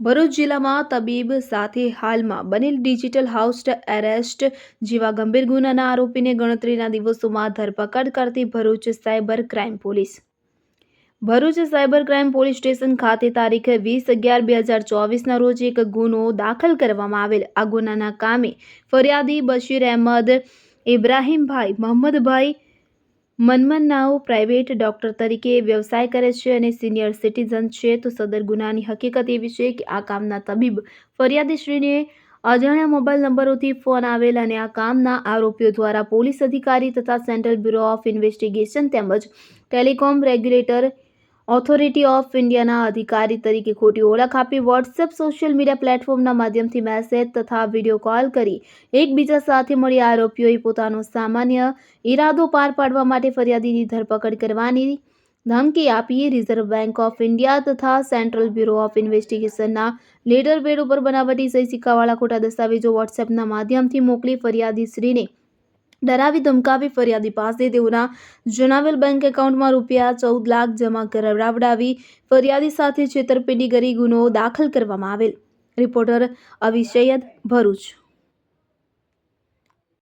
ભરૂચ જિલ્લામાં તબીબ સાથે હાલમાં બનેલ ડિજિટલ હાઉસ એરેસ્ટ જેવા ગંભીર ગુનાના આરોપીને ગણતરીના દિવસોમાં ધરપકડ કરતી Bharuch cyber crime police. Bharuch cyber crime police station ખાતે તારીખ વીસ અગિયાર બે હજાર ચોવીસના રોજ એક ગુનો દાખલ કરવામાં આવેલ. આ ગુનાના કામે ફરિયાદી બશીર અહેમદ, ઇબ્રાહીમભાઈ મોહમ્મદભાઈ મનમનાઓ પ્રાઇવેટ ડોક્ટર તરીકે વ્યવસાય કરે છે અને સિનિયર સિટીઝન છે, તો સદર ગુનાની હકીકત એવી છે કે આ કામના તબીબ ફરિયાદીશ્રીને અજાણ્યા મોબાઈલ નંબરોથી ફોન આવેલ અને આ કામના આરોપીઓ દ્વારા પોલીસ અધિકારી તથા સેન્ટ્રલ બ્યુરો ઓફ ઇન્વેસ્ટિગેશન તેમજ ટેલિકોમ રેગ્યુલેટર ઓથોરિટી ઓફ ઇન્ડિયાના અધિકારી તરીકે ખોટી ઓળખ આપી વોટ્સએપ સોશિયલ મીડિયા પ્લેટફોર્મના માધ્યમથી મેસેજ તથા વીડિયો કોલ કરી. એકબીજા સાથે મળી આરોપીઓએ પોતાનો સામાન્ય ઈરાદો પાર પાડવા માટે ફરિયાદીની ધરપકડ કરવાની ધમકી આપી. રિઝર્વ બેંક ઓફ ઇન્ડિયા તથા સેન્ટ્રલ બ્યુરો ઓફ ઇન્વેસ્ટિગેશનના લીડર બેડ ઉપર બનાવટી સહી સિક્કાવાળા ખોટા દસ્તાવેજો વોટ્સએપના માધ્યમથી મોકલી ફરિયાદીશ્રીને ડરાવી ધમકાવી ફરિયાદી પાસે તેઓના જણાવેલ બેંક એકાઉન્ટમાં રૂપિયા ચૌદ લાખ જમા કરાવડાવી ફરિયાદી સાથે છેતરપિંડી કરી ગુનો દાખલ કરવામાં આવેલ. રિપોર્ટર અવી સૈયદ ભરૂચ.